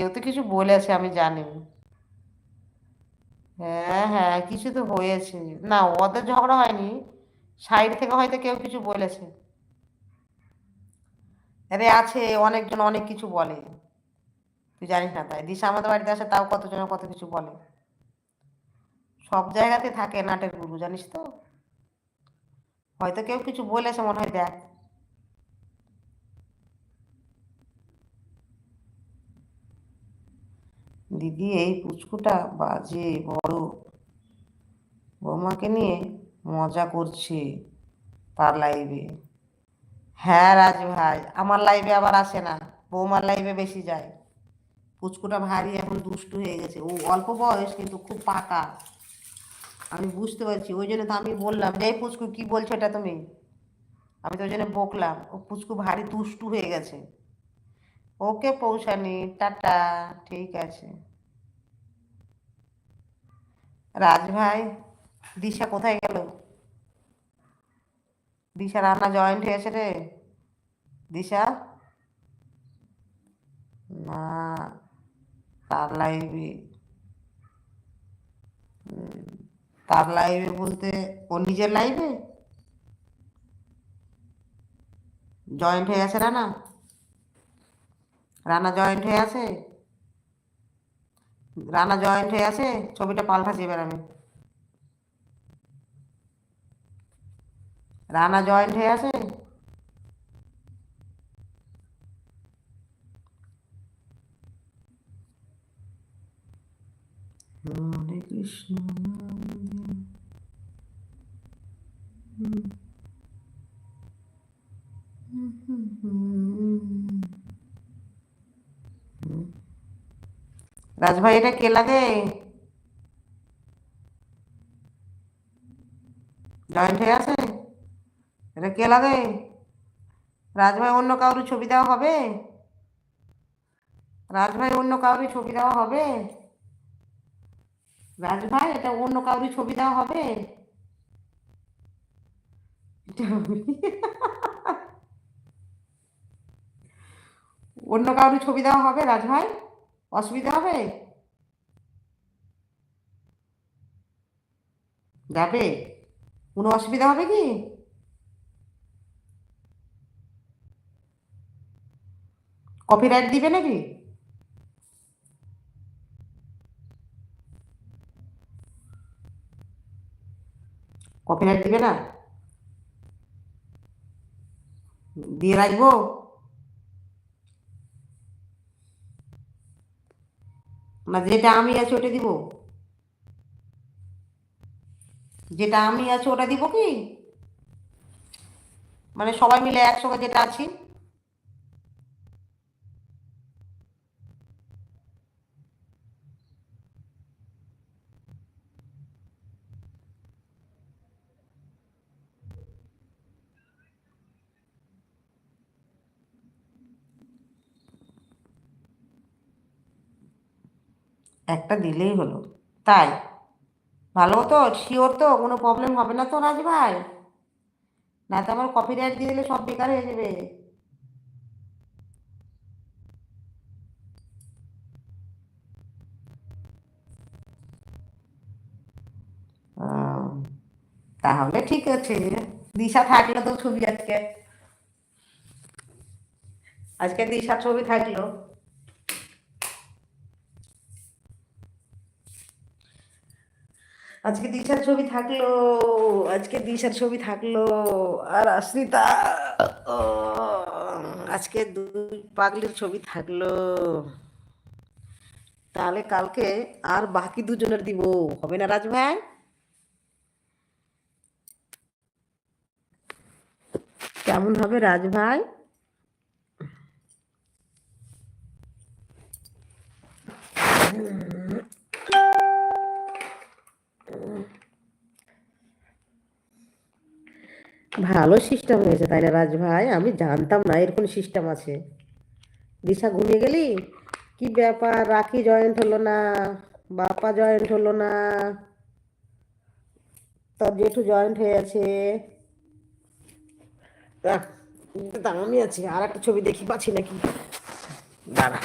কেউ তো কিছু বলেছে, আমি জানি। হ্যাঁ হ্যাঁ কিছু তো হয়েছে। না ওদের ঝগড়া হয়নি। সাইড থেকে হয়তো কেউ কিছু বলেছে। আরে আছে, অনেকজন অনেক কিছু বলে। তুই জানিস না তাই। দিশা আমাদের বাড়িতে আসে, তাও কতজন কত কিছু বলে। সব জায়গাতে থাকে নাটের গুরু, জানিস তো? হয়তো কেউ কিছু বলেছে, মনে হয় দেখ। দিদি এই পুচকুটা বাজে, বড়। বৌমাকে নিয়ে মজা করছে তার লাইভে হ্যাঁ রাজ ভাই, আমার লাইভে আবার আসে না, বৌমার লাইভে বেশি যায়। পুচকুটা ভারী এখন দুষ্টু হয়ে গেছে। ও অল্প বয়স, কিন্তু খুব পাকা। আমি বুঝতে পারছি, ওই জন্য তো আমি বললাম যে পুচকু, কি বলছো এটা তুমি? আমি তো ওই জন্য বকলাম, ও পুচকু ভারী দুষ্টু হয়ে গেছে। ওকে পৌঁছানি, টাটা, ঠিক আছে। রাজ ভাই দিশা কোথায় গেল? দিশা রান্না জয়েন্ট হয়েছে রে। দিশা? না, তার লাইভে তার লাইভে বলতে ও নিজের লাইভে জয়েন্ট হয়ে আছে রানা? রানা জয়েন্ট হয়ে আছে? রানা জয়েন্ট হয়ে আছে ছবিটা পাল্টাচ্ছি এবার আমি রানা জয়েন্ট হয়ে আছে হরে কৃষ্ণ। হুম, হুম, হুম। রাজভাই, এটা কে লাগে? জয়েন্ট হয়ে আছে? এটা কে লাগে? রাজভাই, অন্য কারোর ছবি দেওয়া হবে? রাজভাই, অন্য কারোর ছবি দেওয়া হবে? রাজভাই, এটা অন্য কারোর ছবি দেওয়া হবে? অন্য কারোর ছবি দেওয়া হবে রাজভাই? অসুবিধা হবে? যাবে? কোনো অসুবিধা হবে কি? কপিরাইট দিবে নাকি? কপিরাইট দিবে না? দিয়ে রাখব? না যেটা আমি আছি ওটা দিব? যেটা আমি আছি ওটা দিব কি? মানে সবাই মিলে একসঙ্গে যেটা আছি? একটা দিলেই হলো। তাই। ভালো তো শিওর তো, কোনো প্রবলেম হবে না তো রাজ ভাই। না তো আমার কপিরাইট দিয়ে দিলে সব বেকার হয়ে যাবে। তাহলে ঠিক আছে। দিশা থাকল তো ছবি আজকে। আজকে দিশা ছবি থাকল। আজকে দিশার ছবি থাকল, আজকে দিশার ছবি থাকল, আর আশ্রিতা আজকে দুই পাগলির ছবি থাকল। তাহলে কালকে আর বাকি দুজনের দিব, হবে না রাজ ভাই? কেমন হবে রাজ ভাই? ভালো সিস্টেম হয়েছে, তাই না রাজ ভাই? আমি জানতাম না এরকম সিস্টেম আছে। দিশা ঘুমিয়ে গেলি? কি ব্যাপার? রাখি জয়েন্ট হলো না? বাপা জয়েন্ট হলো না? তোর জেঠু জয়েন্ট হয়ে আছে আমি আছি আর একটা ছবি দেখি, পাচ্ছি নাকি? দাঁড়া।